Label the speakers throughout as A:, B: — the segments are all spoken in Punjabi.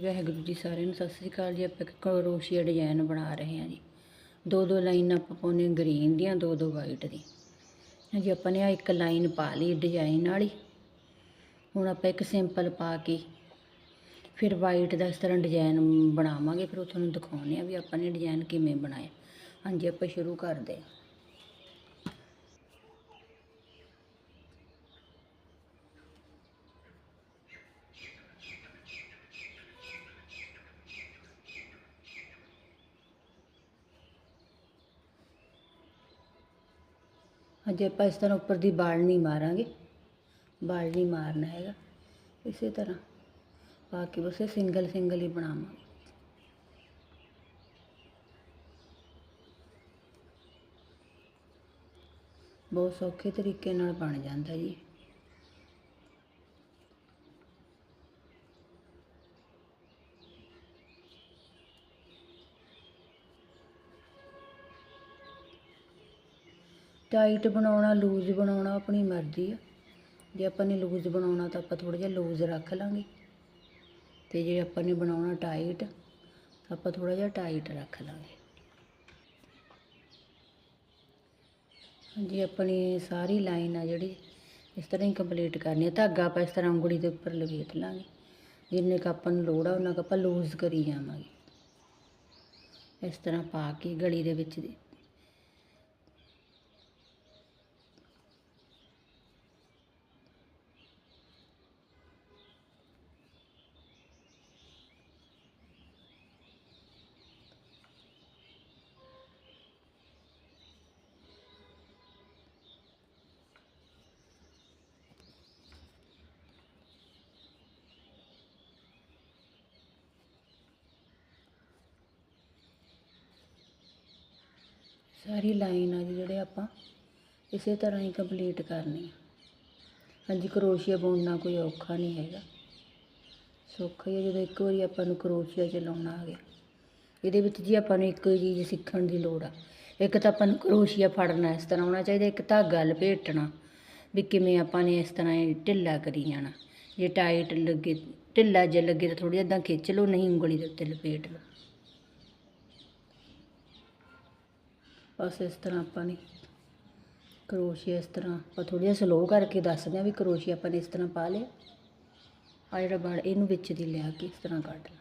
A: ਵਾਹਿਗੁਰੂ ਜੀ ਸਾਰਿਆਂ ਨੂੰ ਸਤਿ ਸ੍ਰੀ ਅਕਾਲ ਜੀ। ਆਪਾਂ ਇੱਕ ਕਰੋਸ਼ੀਆ ਡਿਜ਼ਾਈਨ ਬਣਾ ਰਹੇ ਹਾਂ ਜੀ। ਦੋ ਦੋ ਲਾਈਨ ਆਪਾਂ ਪਾਉਣੇ ਗ੍ਰੀਨ ਦੀਆਂ, ਦੋ ਦੋ ਵਾਈਟ ਦੀ ਹਾਂਜੀ ਆਪਾਂ ਨੇ ਆ ਇੱਕ ਲਾਈਨ ਪਾ ਲਈ ਡਿਜ਼ਾਈਨ ਵਾਲੀ। ਹੁਣ ਆਪਾਂ ਇੱਕ ਸਿੰਪਲ ਪਾ ਕੇ ਫਿਰ ਵਾਈਟ ਦਾ ਇਸ ਤਰ੍ਹਾਂ ਡਿਜ਼ਾਈਨ ਬਣਾਵਾਂਗੇ। ਫਿਰ ਉਹ ਤੁਹਾਨੂੰ ਦਿਖਾਉਂਦੇ ਆ ਵੀ ਆਪਾਂ ਨੇ ਡਿਜ਼ਾਈਨ ਕਿਵੇਂ ਬਣਾਇਆ। ਹਾਂਜੀ ਆਪਾਂ ਸ਼ੁਰੂ ਕਰਦੇ ਹਾਂ। ਅੱਜ ਆਪਾਂ ਇਸ ਤਰ੍ਹਾਂ ਉੱਪਰ ਦੀ ਬਾਲਣੀ ਮਾਰਾਂਗੇ। ਬਾਲਣੀ ਮਾਰਨਾ ਹੈਗਾ। ਇਸੇ ਤਰ੍ਹਾਂ ਪਾ ਕੇ ਬਸ ਸਿੰਗਲ ਸਿੰਗਲ ਹੀ ਬਣਾਵਾਂਗੇ। ਬਹੁਤ ਸੌਖੇ ਤਰੀਕੇ ਨਾਲ ਬਣ ਜਾਂਦਾ ਜੀ। ਟਾਈਟ ਬਣਾਉਣਾ ਲੂਜ਼ ਬਣਾਉਣਾ, ਆਪਣੀ ਮਰਜ਼ੀ ਆ। ਜੇ ਆਪਾਂ ਨੇ ਲੂਜ਼ ਬਣਾਉਣਾ ਤਾਂ ਆਪਾਂ ਥੋੜਾ ਜਿਹਾ ਲੂਜ਼ ਰੱਖ ਲਾਂਗੇ। ਤੇ ਜੇ ਆਪਾਂ ਨੇ ਬਣਾਉਣਾ ਟਾਈਟ ਤਾਂ ਆਪਾਂ ਥੋੜਾ ਜਿਹਾ ਟਾਈਟ ਰੱਖ ਲਾਂਗੇ। ਹਾਂਜੀ, ਆਪਣੀ ਸਾਰੀ ਲਾਈਨ ਆ ਜਿਹੜੀ, ਇਸ ਤਰ੍ਹਾਂ ਹੀ ਕੰਪਲੀਟ ਕਰਨੀ ਹੈ ਧਾਗਾ ਆਪਾਂ ਇਸ ਤਰ੍ਹਾਂ ਉਂਗਲੀ ਦੇ ਉੱਪਰ ਲਵੇਟ ਲਾਂਗੇ। ਜਿੰਨੇ ਕੁ ਆਪਾਂ ਨੂੰ ਲੋੜ ਆ, ਉਹਨਾਂ ਕੁ ਆਪਾਂ ਲੂਜ਼ ਕਰੀ ਜਾਵਾਂਗੇ। ਇਸ ਤਰ੍ਹਾਂ ਪਾ ਕੇ ਗਲੀ ਦੇ ਵਿੱਚ ਦੀ। ਸਾਰੀ ਲਾਈਨ ਆ ਜੀ ਜਿਹੜੇ ਆਪਾਂ ਇਸੇ ਤਰ੍ਹਾਂ ਹੀ ਕੰਪਲੀਟ ਕਰਨੀ ਆ। ਹਾਂਜੀ, ਕਰੋਸ਼ੀਆ ਬੁਣਨਾ ਕੋਈ ਔਖਾ ਨਹੀਂ ਹੈਗਾ। ਸੌਖਾ ਹੀ ਹੈ ਜਦੋਂ ਇੱਕ ਵਾਰੀ ਆਪਾਂ ਨੂੰ ਕਰੋਸ਼ੀਆ ਚਲਾਉਣਾ ਆ ਗਿਆ। ਇਹਦੇ ਵਿੱਚ ਜੀ ਆਪਾਂ ਨੂੰ ਇੱਕੋ ਹੀ ਚੀਜ਼ ਸਿੱਖਣ ਦੀ ਲੋੜ ਆ। ਇੱਕ ਤਾਂ ਆਪਾਂ ਨੂੰ ਕਰੋਸ਼ੀਆ ਫੜਨਾ, ਇਸ ਤਰ੍ਹਾਂ ਆਉਣਾ ਚਾਹੀਦਾ, ਇੱਕ ਧਾਗਾ ਲਪੇਟਣਾ ਵੀ ਕਿਵੇਂ ਆਪਾਂ ਨੇ ਇਸ ਤਰ੍ਹਾਂ ਇਹ ਢਿੱਲਾ ਕਰੀ ਜਾਣਾ। ਜੇ ਟਾਈਟ ਲੱਗੇ, ਢਿੱਲਾ ਜੇ ਲੱਗੇ ਤਾਂ ਥੋੜੀ ਇਦਾਂ ਖਿੱਚ ਲਓ, ਨਹੀਂ ਉਂਗਲੀ ਦੇ ਉੱਤੇ ਲਪੇਟ ਲਓ। ਬਸ ਇਸ ਤਰ੍ਹਾਂ ਆਪਾਂ ਨੇ ਕਰੋਸ਼ੀਆ ਇਸ ਤਰ੍ਹਾਂ ਆਪਾਂ ਥੋੜ੍ਹਾ ਜਿਹਾ ਸਲੋ ਕਰਕੇ ਦੱਸਦੇ ਹਾਂ ਵੀ ਕਰੋਸ਼ੀਆ ਆਪਾਂ ਨੇ ਇਸ ਤਰ੍ਹਾਂ ਪਾ ਲਿਆ। ਆ ਜਿਹੜਾ ਬੜ ਇਹਨੂੰ ਵਿੱਚ ਦੀ ਲਿਆ ਕੇ ਇਸ ਤਰ੍ਹਾਂ ਕੱਢ ਲਾ।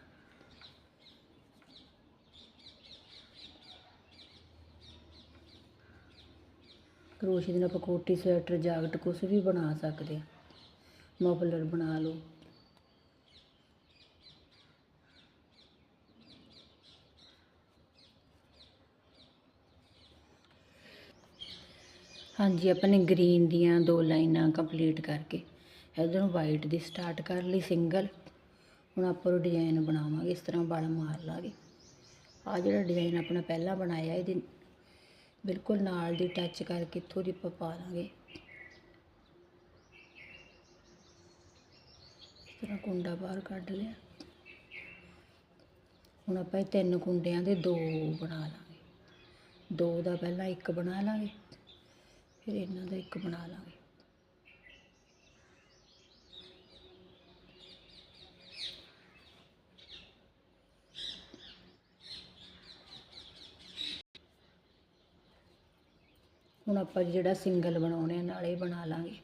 A: ਕਰੋਸ਼ੀਏ ਦੇ ਨਾਲ ਆਪਾਂ ਕੋਟੀ ਸਵੈਟਰ, ਜਾਕਟ ਕੁਛ ਵੀ ਬਣਾ ਸਕਦੇ ਆ ਮਫਲਰ ਬਣਾ ਲਓ। ਹਾਂਜੀ ਆਪਾਂ ਨੇ ਗ੍ਰੀਨ ਦੀਆਂ ਦੋ ਲਾਈਨਾਂ ਕੰਪਲੀਟ ਕਰਕੇ। ਇਧਰੋਂ ਵਾਈਟ ਦੀ ਸਟਾਰਟ ਕਰ ਲਈ ਸਿੰਗਲ ਹੁਣ ਆਪਾਂ ਉਹ ਡਿਜ਼ਾਈਨ ਬਣਾਵਾਂਗੇ, ਇਸ ਤਰ੍ਹਾਂ ਬਲ ਮਾਰ ਲਾਂਗੇ। ਆ ਜਿਹੜਾ ਡਿਜ਼ਾਈਨ ਆਪਣਾ ਪਹਿਲਾਂ ਬਣਾਇਆ, ਇਹਦੇ ਬਿਲਕੁਲ ਨਾਲ ਦੀ ਟੱਚ ਕਰਕੇ ਇੱਥੋਂ ਦੀ ਆਪਾਂ ਪਾ ਲਾਂਗੇ। ਇਸ ਤਰ੍ਹਾਂ ਕੁੰਡਾ ਬਾਹਰ ਕੱਢ ਲਿਆ। ਹੁਣ ਆਪਾਂ ਇਹ ਤਿੰਨ ਕੁੰਡਿਆਂ ਦੇ ਦੋ ਬਣਾ ਲਾਂਗੇ। ਦੋ ਦਾ ਪਹਿਲਾਂ ਇੱਕ ਬਣਾ ਲਾਂਗੇ। ਫਿਰ ਇਹਨਾਂ ਦਾ ਇੱਕ ਬਣਾ ਲਾਂਗੇ। ਹੁਣ ਆਪਾਂ ਜਿਹੜਾ ਸਿੰਗਲ ਬਣਾਉਣੇ ਆ, ਨਾਲੇ ਬਣਾ ਲਾਂਗੇ।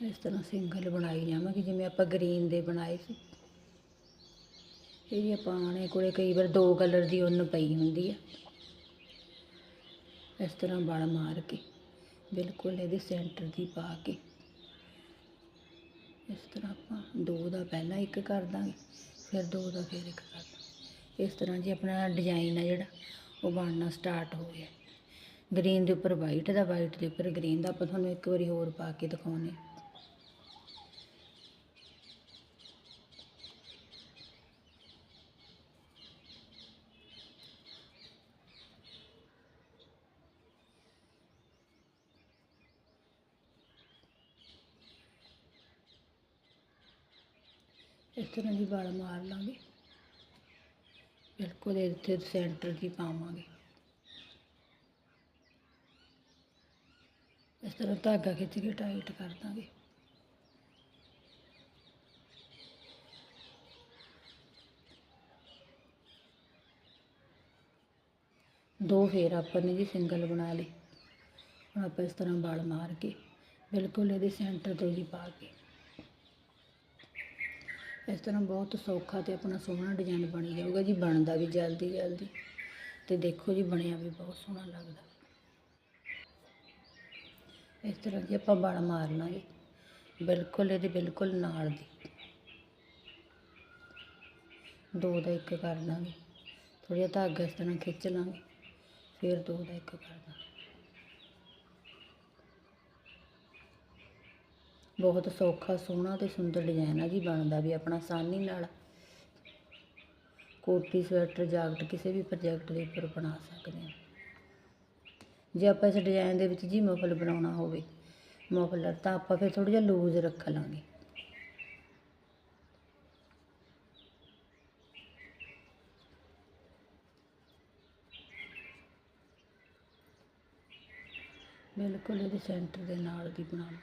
A: ਇਸ ਤਰ੍ਹਾਂ ਸਿੰਗਲ ਬਣਾਈ ਜਾਵਾਂਗੇ ਜਿਵੇਂ ਆਪਾਂ ਗ੍ਰੀਨ ਦੇ ਬਣਾਏ ਸੀ। ਇਹ ਵੀ ਆਪਾਂ ਆਣੇ ਕੋਲੇ ਕਈ ਵਾਰ ਦੋ ਕਲਰ ਦੀ ਉੱਨ ਪਈ ਹੁੰਦੀ ਆ। ਇਸ ਤਰ੍ਹਾਂ ਵਲ ਮਾਰ ਕੇ, ਬਿਲਕੁਲ ਇਹਦੇ ਸੈਂਟਰ ਦੀ ਪਾ ਕੇ। ਇਸ ਤਰ੍ਹਾਂ ਆਪਾਂ ਦੋ ਦਾ ਪਹਿਲਾਂ ਇੱਕ ਕਰ ਦਾਂਗੇ, ਫਿਰ ਦੋ ਦਾ ਫਿਰ ਇੱਕ ਕਰ ਦਾਂਗੇ। ਇਸ ਤਰ੍ਹਾਂ ਜੀ ਆਪਣਾ ਡਿਜ਼ਾਈਨ ਆ ਜਿਹੜਾ, ਉਹ ਬਣਨਾ ਸਟਾਰਟ ਹੋ ਗਿਆ। ਗ੍ਰੀਨ ਦੇ ਉੱਪਰ ਵਾਈਟ ਦਾ ਵਾਈਟ ਦੇ ਉੱਪਰ ਗ੍ਰੀਨ ਦਾ ਆਪਾਂ ਤੁਹਾਨੂੰ ਇੱਕ ਵਾਰੀ ਹੋਰ ਪਾ ਕੇ ਦਿਖਾਉਂਦੇ ਹਾਂ ਇਸ ਤਰ੍ਹਾਂ ਦੀ ਵਲ ਮਾਰ ਲਾਂਗੇ। ਬਿਲਕੁਲ ਇੱਥੇ ਸੈਂਟਰ ਦੀ ਪਾਵਾਂਗੇ। ਇਸ ਤਰ੍ਹਾਂ ਧਾਗਾ ਖਿੱਚ ਕੇ ਟਾਈਟ ਕਰ ਦਾਂਗੇ। ਦੋ ਫੇਰ ਆਪਾਂ ਨੇ ਜੀ ਸਿੰਗਲ ਬਣਾ ਲਈ ਹੁਣ ਆਪਾਂ ਇਸ ਤਰ੍ਹਾਂ ਵਲ ਮਾਰ ਕੇ ਬਿਲਕੁਲ ਇਹਦੇ ਸੈਂਟਰ ਤੋਂ ਜੀ ਪਾ ਕੇ। ਇਸ ਤਰ੍ਹਾਂ ਬਹੁਤ ਸੌਖਾ ਤੇ ਆਪਣਾ ਸੋਹਣਾ ਡਿਜ਼ਾਈਨ ਬਣ ਜਾਊਗਾ ਜੀ, ਬਣਦਾ ਵੀ ਜਲਦੀ ਜਲਦੀ। ਤੇ ਦੇਖੋ ਜੀ, ਬਣਿਆ ਵੀ ਬਹੁਤ ਸੋਹਣਾ ਲੱਗਦਾ। ਇਸ ਤਰ੍ਹਾਂ ਜੀ ਆਪਾਂ ਵਲ ਮਾਰ ਲਾਂਗੇ ਬਿਲਕੁਲ ਇਹਦੇ ਬਿਲਕੁਲ ਨਾਲ ਦੀ। ਦੋ ਦਾ ਇੱਕ ਕਰ ਦਾਂਗੇ। ਥੋੜ੍ਹਾ ਜਿਹਾ ਧਾਗਾ ਇਸ ਤਰ੍ਹਾਂ ਖਿੱਚ ਲਾਂਗੇ। ਫਿਰ ਦੋ ਦਾ ਇੱਕ ਕਰ ਦਾਂਗੇ। ਬਹੁਤ ਸੌਖਾ, ਸੋਹਣਾ ਤੇ ਸੁੰਦਰ ਡਿਜ਼ਾਈਨ ਆ ਜੀ ਬਣਦਾ ਵੀ ਆਪਣਾ ਆਸਾਨੀ ਨਾਲ। ਕੋਟੀ, ਸਵੈਟਰ ਜਾਕਟ ਕਿਸੇ ਵੀ ਪ੍ਰੋਜੈਕਟ ਦੇ ਉੱਪਰ ਬਣਾ ਸਕਦੇ ਹਾਂ। ਜੇ ਆਪਾਂ ਇਸ ਡਿਜ਼ਾਈਨ ਦੇ ਵਿੱਚ ਜੀ ਮਫਲ ਬਣਾਉਣਾ ਹੋਵੇ ਮਫਲਰ ਤਾਂ ਆਪਾਂ ਫਿਰ ਥੋੜ੍ਹਾ ਜਿਹਾ ਲੂਜ਼ ਰੱਖ ਲਾਂਗੇ। ਬਿਲਕੁਲ ਇਹਦੇ ਸੈਂਟਰ ਦੇ ਨਾਲ ਦੀ ਬਣਾਉਣਾ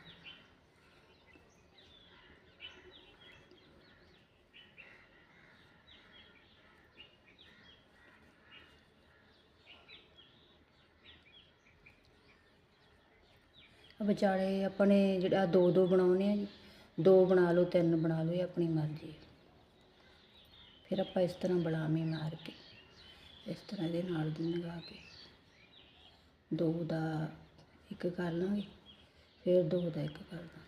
A: ਵਿਚਾਲੇ ਆਪਣੇ ਜਿਹੜਾ ਦੋ ਦੋ ਬਣਾਉਣੇ ਆ ਜੀ, ਦੋ ਬਣਾ ਲਓ, ਤਿੰਨ ਬਣਾ ਲਓ, ਇਹ ਆਪਣੀ ਮਰਜ਼ੀ ਫਿਰ ਆਪਾਂ ਇਸ ਤਰ੍ਹਾਂ ਬਲਾਮੇ ਮਾਰ ਕੇ, ਇਸ ਤਰ੍ਹਾਂ ਇਹਦੇ ਨਾਲ ਦੀ ਲਗਾ ਕੇ, ਦੋ ਦਾ ਇੱਕ ਕਰ ਲਾਂਗੇ, ਫਿਰ ਦੋ ਦਾ ਇੱਕ ਕਰ ਦਾਂਗੇ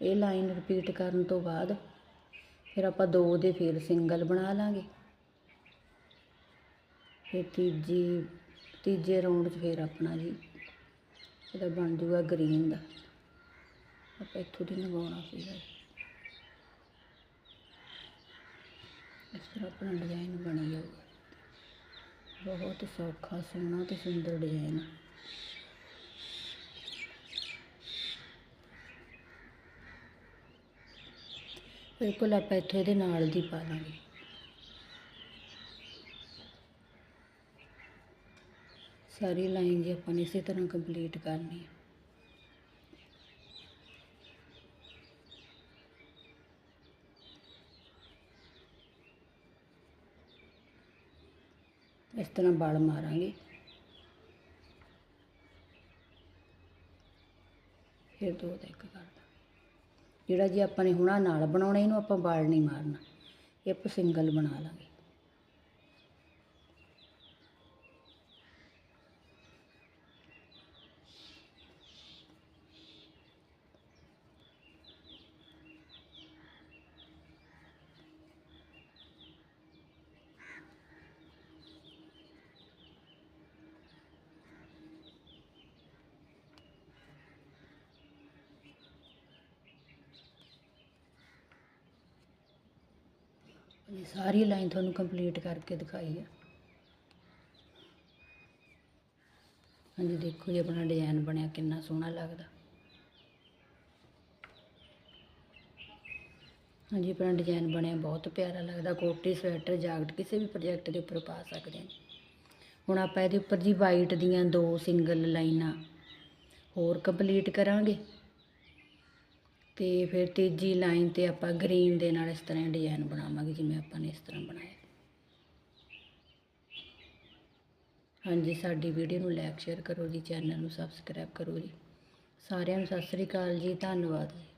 A: ਇਹ ਲਾਈਨ ਰਿਪੀਟ ਕਰਨ ਤੋਂ ਬਾਅਦ ਫਿਰ ਆਪਾਂ ਦੋ ਦੇ ਫਿਰ ਸਿੰਗਲ ਬਣਾ ਲਾਂਗੇ। ਫਿਰ ਤੀਜੀ, ਤੀਜੇ ਰਾਉਂਡ 'ਚ ਫਿਰ ਆਪਣਾ ਜੀ ਇਹਦਾ ਬਣ ਜੂਗਾ ਗ੍ਰੀਨ ਦਾ। ਆਪਾਂ ਇੱਥੋਂ ਦੀ ਲਗਾਉਣਾ ਸੀਗਾ। ਇਸ ਤਰ੍ਹਾਂ ਆਪਣਾ ਡਿਜ਼ਾਈਨ ਬਣ ਜਾਊਗਾ। ਬਹੁਤ ਸੌਖਾ, ਸੋਹਣਾ ਤੇ ਸੁੰਦਰ ਡਿਜ਼ਾਈਨ ਬਿਲਕੁਲ ਆਪਾਂ ਇੱਥੋਂ ਇਹਦੇ ਨਾਲ ਦੀ ਪਾ ਲਾਂਗੇ ਸਾਰੀ ਲਾਈਨ ਜੀ ਆਪਾਂ ਨੇ ਇਸੇ ਤਰ੍ਹਾਂ ਕੰਪਲੀਟ ਕਰਨੀ। ਹੈ ਇਸ ਤਰ੍ਹਾਂ ਬਲ ਮਾਰਾਂਗੇ। ਫਿਰ ਦੋ ਦਾ ਇੱਕ ਕਰ। ਜਿਹੜਾ ਜੇ ਆਪਾਂ ਨੇ ਹੁਣਾ ਨਾਲ ਬਣਾਉਣਾ, ਇਹਨੂੰ ਆਪਾਂ ਬਾਲ ਨਹੀਂ ਮਾਰਨਾ। ਇਹ ਆਪਾਂ ਸਿੰਗਲ ਬਣਾ ਲਾਂਗੇ। ਹਾਂਜੀ ਸਾਰੀ ਲਾਈਨ ਤੁਹਾਨੂੰ ਕੰਪਲੀਟ ਕਰਕੇ ਦਿਖਾਈ ਹੈ। ਹਾਂਜੀ, ਦੇਖੋ ਜੀ, ਆਪਣਾ ਡਿਜ਼ਾਈਨ ਬਣਿਆ ਕਿੰਨਾ ਸੋਹਣਾ ਲੱਗਦਾ। ਹਾਂਜੀ, ਆਪਣਾ ਡਿਜ਼ਾਈਨ ਬਣਿਆ ਬਹੁਤ ਪਿਆਰਾ ਲੱਗਦਾ। ਕੋਟੀ, ਸਵੈਟਰ, ਜਾਕਟ ਕਿਸੇ ਵੀ ਪ੍ਰੋਜੈਕਟ ਦੇ ਉੱਪਰ ਪਾ ਸਕਦੇ ਹਾਂ। ਹੁਣ ਆਪਾਂ ਇਹਦੇ ਉੱਪਰ ਜੀ ਵਾਈਟ ਦੀਆਂ ਦੋ ਸਿੰਗਲ ਲਾਈਨਾਂ ਹੋਰ ਕੰਪਲੀਟ ਕਰਾਂਗੇ। ਅਤੇ ਫਿਰ ਤੀਜੀ ਲਾਈਨ ਤੇ ਆਪਾਂ ਗ੍ਰੀਨ ਦੇ ਨਾਲ ਇਸ ਤਰ੍ਹਾਂ ਡਿਜ਼ਾਈਨ ਬਣਾਵਾਂਗੇ, ਜਿਵੇਂ ਆਪਾਂ ਨੇ ਇਸ ਤਰ੍ਹਾਂ ਬਣਾਇਆ। ਹਾਂਜੀ, ਸਾਡੀ ਵੀਡੀਓ ਨੂੰ ਲਾਈਕ ਸ਼ੇਅਰ ਕਰੋ ਜੀ ਚੈਨਲ ਨੂੰ ਸਬਸਕ੍ਰਾਈਬ ਕਰੋ ਜੀ। ਸਾਰਿਆਂ ਨੂੰ ਸਤਿ ਸ੍ਰੀ ਅਕਾਲ ਜੀ, ਧੰਨਵਾਦ ਜੀ।